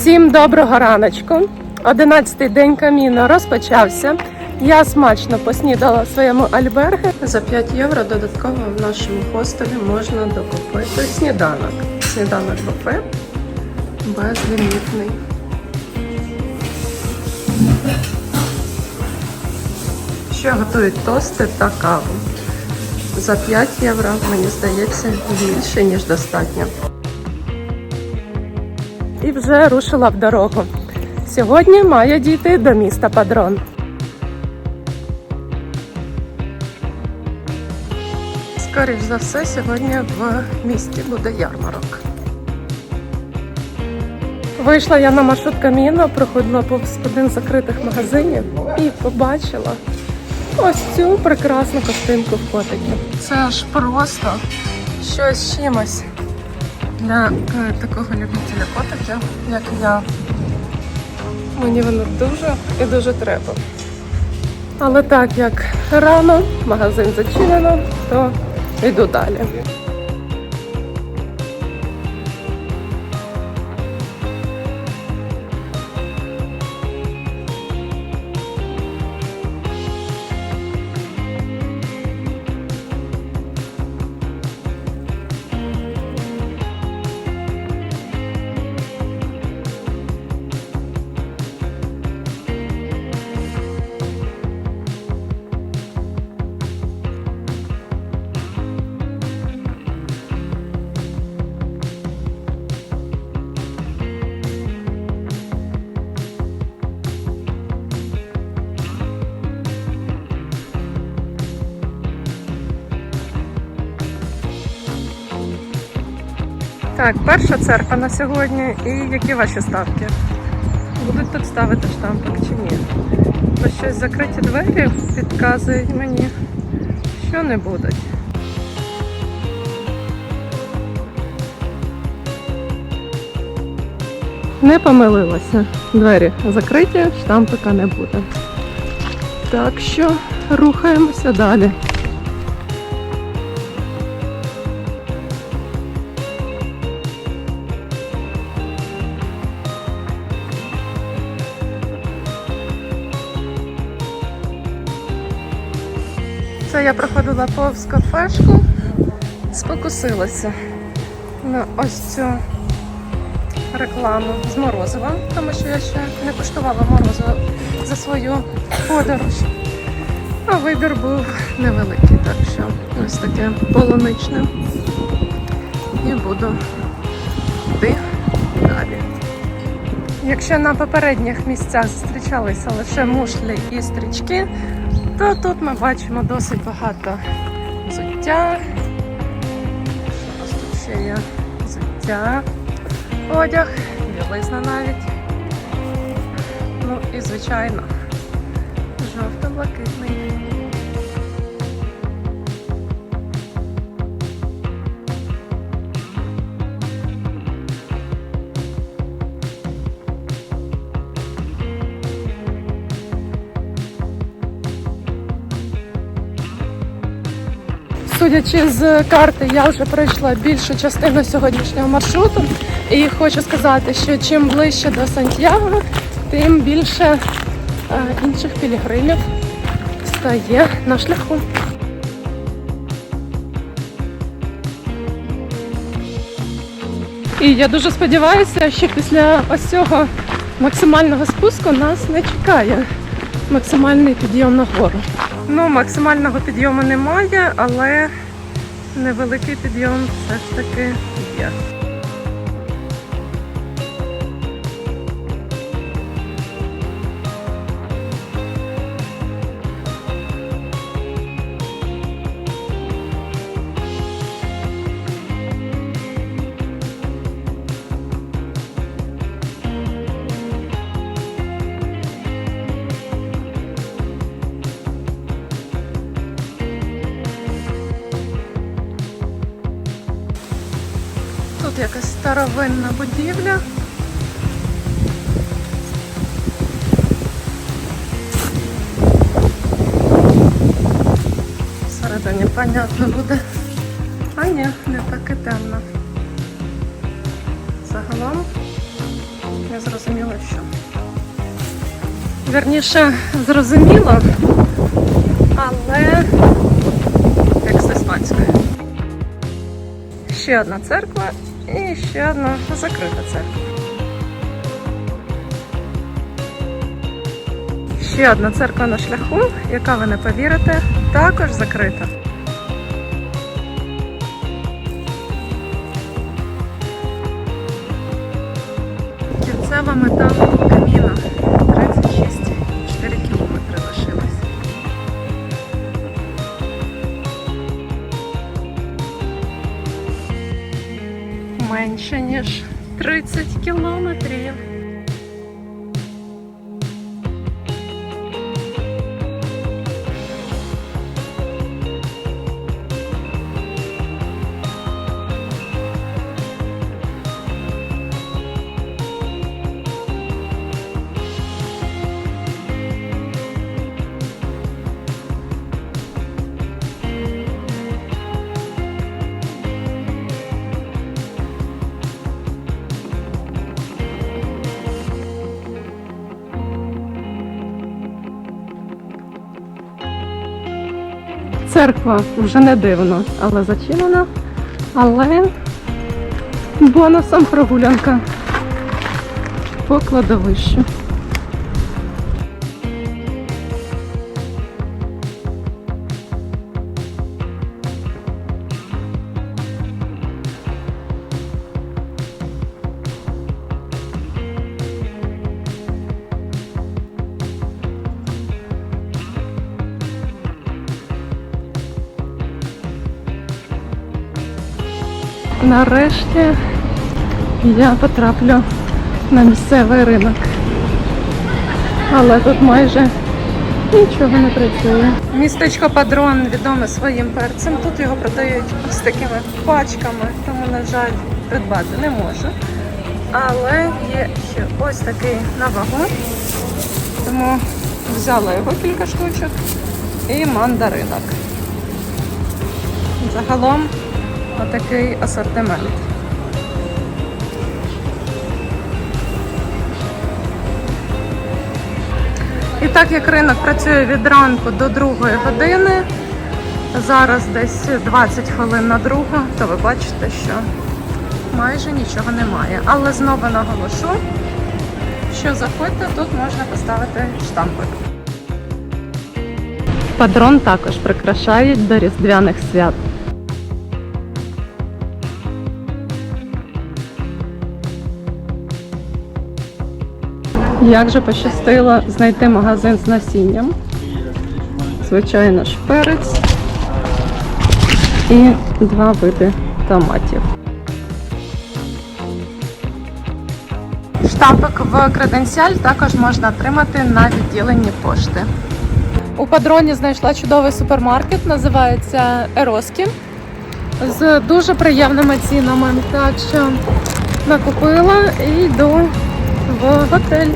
Всім доброго раночку. Одинадцятий день каміну розпочався. Я смачно поснідала в своєму альбергі. За 5 євро додатково в нашому хостелі можна докупити сніданок. Сніданок буфет безлімітний. Ще готують тости та каву. За 5 євро, мені здається, більше, ніж достатньо. І вже рушила в дорогу. Сьогодні маю дійти до міста Падрон. Скоріш за все, сьогодні в місті буде ярмарок. Вийшла я на маршрут каміно, проходила повз один з закритих магазинів і побачила ось цю прекрасну костинку в котиків. Це аж просто щось чимось для е, такого любителя котиків, як я. Мені воно дуже і дуже треба. Але так як рано, магазин зачинено, то йду далі. Так, перша церква на сьогодні. І які ваші ставки? Будуть тут ставити штампик чи ні? Бо щось закриті двері підказують мені, що не будуть. Не помилилася. Двері закриті, штампика не буде. Так що рухаємося далі. Я проходила повз кафешку, спокусилася на ось цю рекламу з морозива, тому що я ще не куштувала морозиво за свою подорож. А вибір був невеликий, так що ось таке полуничне. І буду йти далі. Якщо на попередніх місцях зустрічалися лише мушлі і стрічки, то тут ми бачимо досить багато взуття. Що у нас тут ще є? Взуття, одяг, білизна навіть. Ну і звичайно, жовто-блакитний. Судячи з карти, я вже пройшла більшу частину сьогоднішнього маршруту. І хочу сказати, що чим ближче до Сантьяго, тим більше е, інших пілігримів стає на шляху. І я дуже сподіваюся, що після ось цього максимального спуску нас не чекає максимальний підйом на гору. Ну, максимального підйому немає, але невеликий підйом все ж таки є. Якась старовинна будівля. Всередині понятно буде. А ні, не так і темно. Загалом Не зрозуміло що. Вірніше, зрозуміло, але як з іспанською. Ще одна церква і ще одна закрита церква. Ще одна церква на шляху, яка ви не повірите, також закрита. Кінцева мета Менше ніж 30 кілометрів. Церква вже не дивно, але зачинена. Але бонусом прогулянка по кладовищу. Нарешті я потраплю на місцевий ринок. Але тут майже нічого не працює. Містечко Падрон відоме своїм перцем. Тут його продають ось такими пачками, тому, на жаль, придбати не можу. Але є ще ось такий на вагу. Тому взяла його кілька штучок і мандаринок. Загалом отакий асортимент. І так як ринок працює від ранку до другої години, зараз десь 20 хвилин на другу, то ви бачите, що майже нічого немає. Але знову наголошу, що заходьте, тут можна поставити штампик. Падрон також прикрашають до різдвяних свят. Як же пощастило знайти магазин з насінням. Звичайно ж, перець і два види томатів. Штампик в креденціаль також можна отримати на відділенні пошти. У падроні знайшла чудовий супермаркет, називається Ероскі. З дуже приємними цінами. Так що накупила і йду в готель.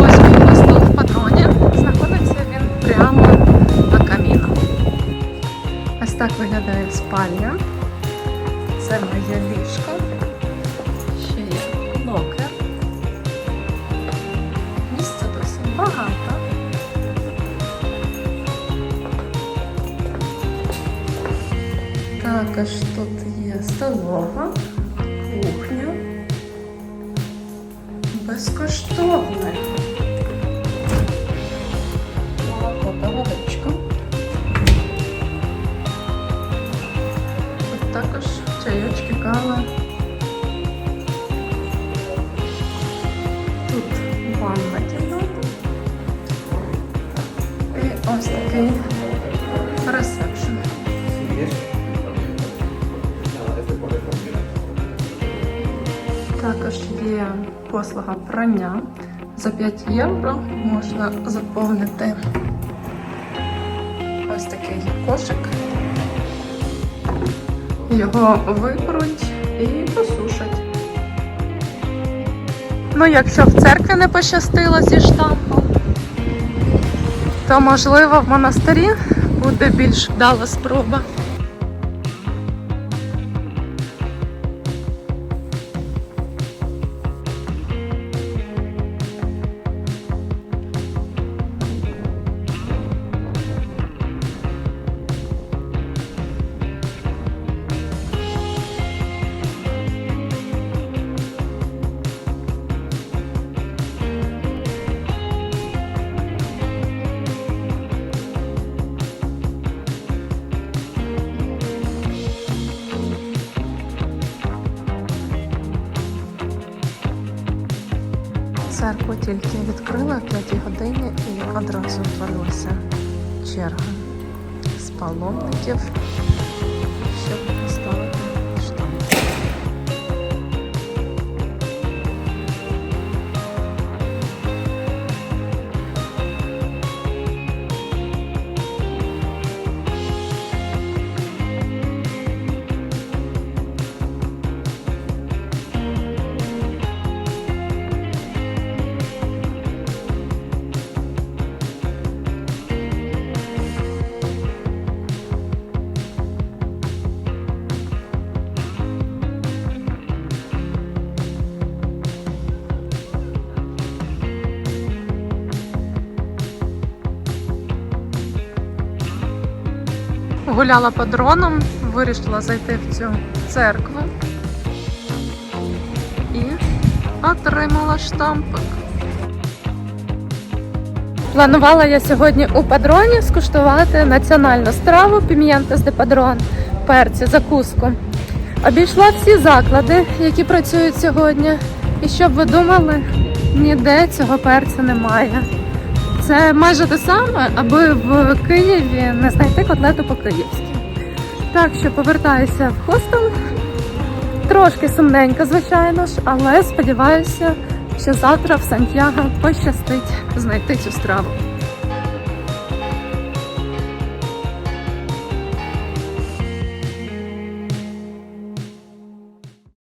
Ось мій хостел в падроні. Знаходиться він прямо на каміну. Ось так виглядає спальня. Це моє ліжко. Ще є локер. Місця досить багато. Також тут є столова, Безкоштовне. Молоко та водичка. Тут також чайочки, кава. Тут ванна кімната. І ось такий ресепшн. Також є послуга прання. За 5 євро можна заповнити ось такий кошик. Його випруть і посушать. Ну, якщо в церкві не пощастило зі штампом, то можливо в монастирі буде більш вдала спроба. Церкву тільки відкрила о 5 годині і одразу утворилася черга з паломників, Гуляла по дронам, вирішила зайти в цю церкву і отримала штампик. Планувала я сьогодні у падроні скуштувати національну страву пім'єнтес де падрон, перці, закуску. Обійшла всі заклади, які працюють сьогодні. І щоб ви думали, ніде цього перця немає. Це майже те саме, аби в Києві не знайти котлету по-київськи. Так що повертаюся в хостел. Трошки сумненько, звичайно ж, але сподіваюся, що завтра в Сантьяго пощастить знайти цю страву.